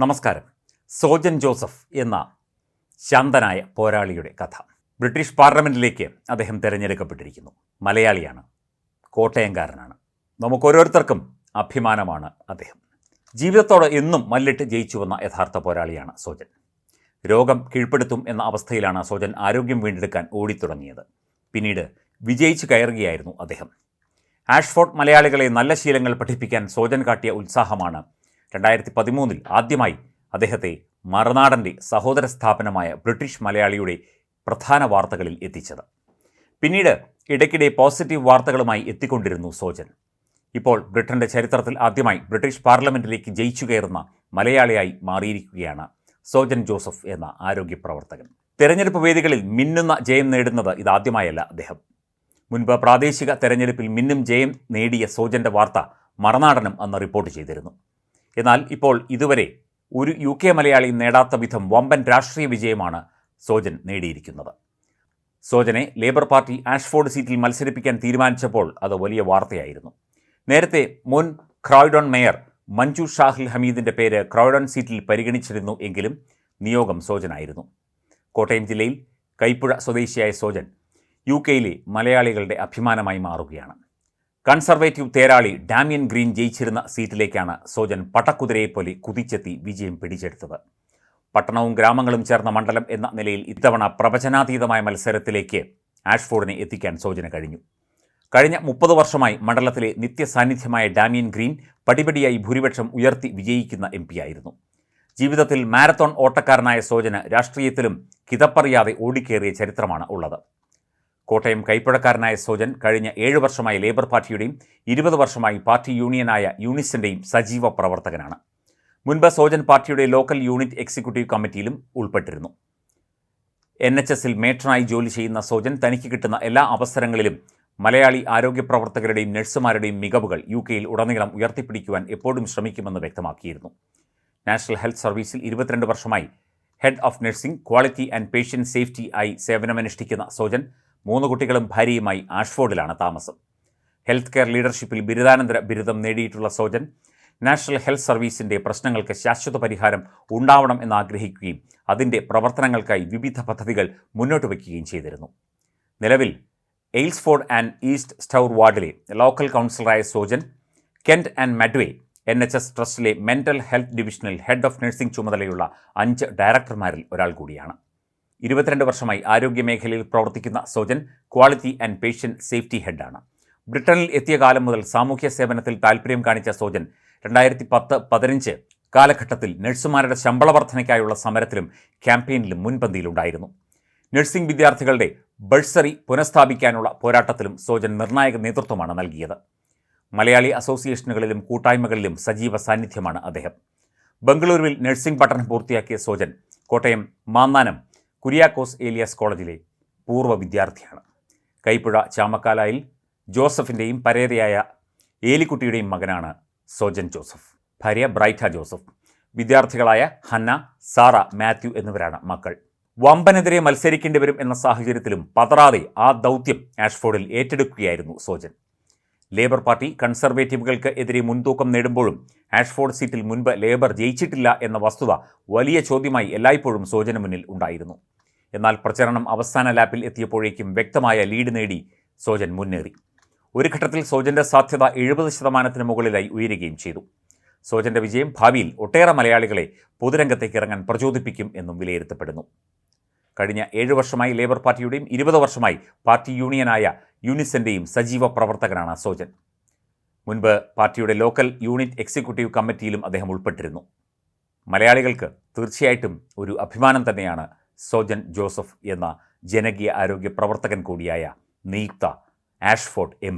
നമസ്കാരം. സോജൻ ജോസഫ് എന്ന ശാന്തനായ പോരാളിയുടെ കഥ. ബ്രിട്ടീഷ് പാർലമെന്റിലേക്ക് അദ്ദേഹം തിരഞ്ഞെടുക്കപ്പെട്ടിരിക്കുന്നു. മലയാളിയാണ് കോട്ടയംകാരനാണ്. നമുക്ക് ഓരോരുത്തർക്കും അഭിമാനമാണ് അദ്ദേഹം. ജീവിതത്തോട് എന്നും മല്ലിട്ട് ജയിച്ചു വന്ന യഥാർത്ഥ പോരാളിയാണ് സോജൻ. രോഗം കീഴ്പ്പെടുത്തും എന്ന അവസ്ഥയിലാണ് സോജൻ ആരോഗ്യം വീണ്ടെടുക്കാൻ ഓടിത്തുടങ്ങിയത്. പിന്നീട് വിജയിച്ചു കയറുകയായിരുന്നു അദ്ദേഹം. ആഷ്ഫോർഡ് മലയാളികളെ നല്ല ശീലങ്ങൾ പഠിപ്പിക്കാൻ സോജൻ കാട്ടിയ ഉത്സാഹമാണ് രണ്ടായിരത്തി പതിമൂന്നിൽ ആദ്യമായി അദ്ദേഹത്തെ മറുനാടന്റെ സഹോദര സ്ഥാപനമായ ബ്രിട്ടീഷ് മലയാളിയുടെ പ്രധാന വാർത്തകളിൽ എത്തിച്ചത്. പിന്നീട് ഇടയ്ക്കിടെ പോസിറ്റീവ് വാർത്തകളുമായി എത്തിക്കൊണ്ടിരുന്നു സോജൻ. ഇപ്പോൾ ബ്രിട്ടന്റെ ചരിത്രത്തിൽ ആദ്യമായി ബ്രിട്ടീഷ് പാർലമെന്റിലേക്ക് ജയിച്ചു കയറുന്ന മലയാളിയായി മാറിയിരിക്കുകയാണ് സോജൻ ജോസഫ് എന്ന ആരോഗ്യ പ്രവർത്തകൻ തെരഞ്ഞെടുപ്പ് വേദികളിൽ മിന്നുന്ന ജയം നേടുന്നത് ഇതാദ്യമായല്ല അദ്ദേഹം. മുൻപ് പ്രാദേശിക തെരഞ്ഞെടുപ്പിൽ മിന്നും ജയം നേടിയ സോജന്റെ വാർത്ത മറനാടനും അന്ന് റിപ്പോർട്ട് ചെയ്തിരുന്നു. എന്നാൽ ഇപ്പോൾ ഇതുവരെ ഒരു യു കെ മലയാളിയും നേടാത്ത വിധം വമ്പൻ രാഷ്ട്രീയ വിജയമാണ് സോജൻ നേടിയിരിക്കുന്നത്. സോജനെ ലേബർ പാർട്ടി ആഷ്ഫോർഡ് സീറ്റിൽ മത്സരിപ്പിക്കാൻ തീരുമാനിച്ചപ്പോൾ അത് വലിയ വാർത്തയായിരുന്നു. നേരത്തെ മുൻ ക്രോയ്ഡോൺ മേയർ മഞ്ജു ഷാഹിൽ ഹമീദിന്റെ പേര് ക്രോയ്ഡോൺ സീറ്റിൽ പരിഗണിച്ചിരുന്നു എങ്കിലും നിയോഗം സോജനായിരുന്നു. കോട്ടയം ജില്ലയിൽ കൈപ്പുഴ സ്വദേശിയായ സോജൻ യു കെയിലെ മലയാളികളുടെ അഭിമാനമായി മാറുകയാണ്. കൺസർവേറ്റീവ് തേരാളി ഡാമിയൻ ഗ്രീൻ ജയിച്ചിരുന്ന സീറ്റിലേക്കാണ് സോജൻ പട്ടക്കുതിരയെപ്പോലെ കുതിച്ചെത്തി വിജയം പിടിച്ചെടുത്തത്. പട്ടണവും ഗ്രാമങ്ങളും ചേർന്ന മണ്ഡലം എന്ന നിലയിൽ ഇത്തവണ പ്രവചനാതീതമായ മത്സരത്തിലേക്ക് ആഷ്ഫോർഡിനെ എത്തിക്കാൻ സോജന കഴിഞ്ഞു. കഴിഞ്ഞ മുപ്പത് വർഷമായി മണ്ഡലത്തിലെ നിത്യസാന്നിധ്യമായ ഡാമിയൻ ഗ്രീൻ പടിപടിയായി ഭൂരിപക്ഷം ഉയർത്തി വിജയിക്കുന്ന എം ആയിരുന്നു. ജീവിതത്തിൽ മാരത്തോൺ ഓട്ടക്കാരനായ സോജന രാഷ്ട്രീയത്തിലും കിതപ്പറിയാതെ ഓടിക്കേറിയ ചരിത്രമാണ് ഉള്ളത്. കോട്ടയം കൈപ്പുഴക്കാരനായ സോജൻ കഴിഞ്ഞ ഏഴ് വർഷമായി ലേബർ പാർട്ടിയുടെയും ഇരുപത് വർഷമായി പാർട്ടി യൂണിയനായ യൂണിസിന്റെയും സജീവ പ്രവർത്തകനാണ്. മുൻപ് സോജൻ പാർട്ടിയുടെ ലോക്കൽ യൂണിറ്റ് എക്സിക്യൂട്ടീവ് കമ്മിറ്റിയിലും ഉൾപ്പെട്ടിരുന്നു. എൻ എച്ച് എസിൽ മേട്രനായി ജോലി ചെയ്യുന്ന സോജൻ തനിക്ക് കിട്ടുന്ന എല്ലാ അവസരങ്ങളിലും മലയാളി ആരോഗ്യ പ്രവർത്തകരുടെയും നഴ്സുമാരുടെയും മികവുകൾ യു കെയിൽ ഉടനീളം ഉയർത്തിപ്പിടിക്കുവാൻ എപ്പോഴും ശ്രമിക്കുമെന്ന് വ്യക്തമാക്കിയിരുന്നു. നാഷണൽ ഹെൽത്ത് സർവീസിൽ ഇരുപത്തിരണ്ട് വർഷമായി head of nursing quality and patient safety ആയി സേവനമനുഷ്ഠിക്കുന്ന സോജൻ മൂന്ന് കുട്ടികളും ഭാര്യയുമായി ആഷ്ഫോർഡിലാണ് താമസം. ഹെൽത്ത് കെയർ ലീഡർഷിപ്പിൽ ബിരുദാനന്തര ബിരുദം നേടിയിട്ടുള്ള സോജൻ നാഷണൽ ഹെൽത്ത് സർവീസിന്റെ പ്രശ്നങ്ങൾക്ക് ശാശ്വത പരിഹാരം ഉണ്ടാവണം എന്ന് ആഗ്രഹിക്കുകയും അതിന്റെ പ്രവർത്തനങ്ങൾക്കായി വിവിധ പദ്ധതികൾ മുന്നോട്ട് വയ്ക്കുകയും ചെയ്തിരുന്നു. നിലവിൽ എയിൽസ്ഫോർഡ് ആൻഡ് ഈസ്റ്റ് സ്റ്റൗർ വാർഡിലെ local കൗൺസിലറായ Sojan Kent and Medway N H S ട്രസ്റ്റിലെ mental health ഡിവിഷനിൽ ഹെഡ് ഓഫ് നഴ്സിംഗ് ചുമതലയുള്ള അഞ്ച് ഡയറക്ടർമാരിൽ ഒരാൾ കൂടിയാണ്. ഇരുപത്തിരണ്ട് വർഷമായി ആരോഗ്യ മേഖലയിൽ പ്രവർത്തിക്കുന്ന Sojan quality and patient safety ഹെഡാണ്. ബ്രിട്ടനിൽ എത്തിയ കാലം മുതൽ സാമൂഹ്യ സേവനത്തിൽ താൽപ്പര്യം കാണിച്ച സോജൻ രണ്ടായിരത്തി പത്ത് പതിനഞ്ച് കാലഘട്ടത്തിൽ നഴ്സുമാരുടെ ശമ്പള വർധനയ്ക്കായുള്ള സമരത്തിലും ക്യാമ്പയിനിലും മുൻപന്തിയിലുണ്ടായിരുന്നു. നഴ്സിംഗ് വിദ്യാർത്ഥികളുടെ ബഴ്സറി പുനഃസ്ഥാപിക്കാനുള്ള പോരാട്ടത്തിലും സോജൻ നിർണായക നേതൃത്വമാണ് നൽകിയത്. മലയാളി അസോസിയേഷനുകളിലും കൂട്ടായ്മകളിലും സജീവ സാന്നിധ്യമാണ് അദ്ദേഹം. ബംഗളൂരുവിൽ നഴ്സിംഗ് പഠനം പൂർത്തിയാക്കിയ സോജൻ കോട്ടയം മാന്നാനം കുര്യാക്കോസ് ഏലിയാസ് കോളേജിലെ പൂർവ വിദ്യാർത്ഥിയാണ്. കൈപ്പുഴ ചാമക്കാലായിൽ ജോസഫിന്റെയും പരേതയായ ഏലിക്കുട്ടിയുടെയും മകനാണ് സോജൻ ജോസഫ്. ഭാര്യ ബ്രൈറ്റ ജോസഫ്. വിദ്യാർത്ഥികളായ ഹന്ന സാറ മാത്യു എന്നിവരാണ് മക്കൾ. വമ്പനെതിരെ മത്സരിക്കേണ്ടി വരും എന്ന സാഹചര്യത്തിലും പതറാതെ ആ ദൗത്യം ആഷ്ഫോർഡിൽ ഏറ്റെടുക്കുകയായിരുന്നു സോജൻ. ലേബർ പാർട്ടി കൺസർവേറ്റീവുകൾക്ക് എതിരെ മുൻതൂക്കം നേടുമ്പോഴും ആഷ്ഫോർഡ് സീറ്റിൽ മുൻപ് ലേബർ ജയിച്ചിട്ടില്ല എന്ന വസ്തുത വലിയ ചോദ്യമായി എല്ലായ്പ്പോഴും സോജന മുന്നിൽ ഉണ്ടായിരുന്നു. എന്നാൽ പ്രചരണം അവസാന ലാപ്പിൽ എത്തിയപ്പോഴേക്കും വ്യക്തമായ ലീഡ് നേടി സോജൻ മുന്നേറി. ഒരു ഘട്ടത്തിൽ സോജന്റെ സാധ്യത എഴുപത് ശതമാനത്തിന് മുകളിലായി ഉയരുകയും ചെയ്തു. സോജന്റെ വിജയം ഭാവിയിൽ ഒട്ടേറെ മലയാളികളെ പൊതുരംഗത്തേക്ക് ഇറങ്ങാൻ പ്രചോദിപ്പിക്കും എന്നും വിലയിരുത്തപ്പെടുന്നു. കഴിഞ്ഞ ഏഴ് വർഷമായി ലേബർ പാർട്ടിയുടെയും ഇരുപത് വർഷമായി പാർട്ടി യൂണിയനായ യൂണിസെന്റെയും സജീവ പ്രവർത്തകനാണ് സോജൻ. മുൻപ് പാർട്ടിയുടെ ലോക്കൽ യൂണിറ്റ് എക്സിക്യൂട്ടീവ് കമ്മിറ്റിയിലും അദ്ദേഹം ഉൾപ്പെട്ടിരുന്നു. മലയാളികൾക്ക് തീർച്ചയായിട്ടും ഒരു അഭിമാനം തന്നെയാണ് സോജൻ ജോസഫ് എന്ന ജനകീയ ആരോഗ്യ പ്രവർത്തകൻ കൂടിയായ നിയുക്ത ആഷ്ഫോർഡ് എം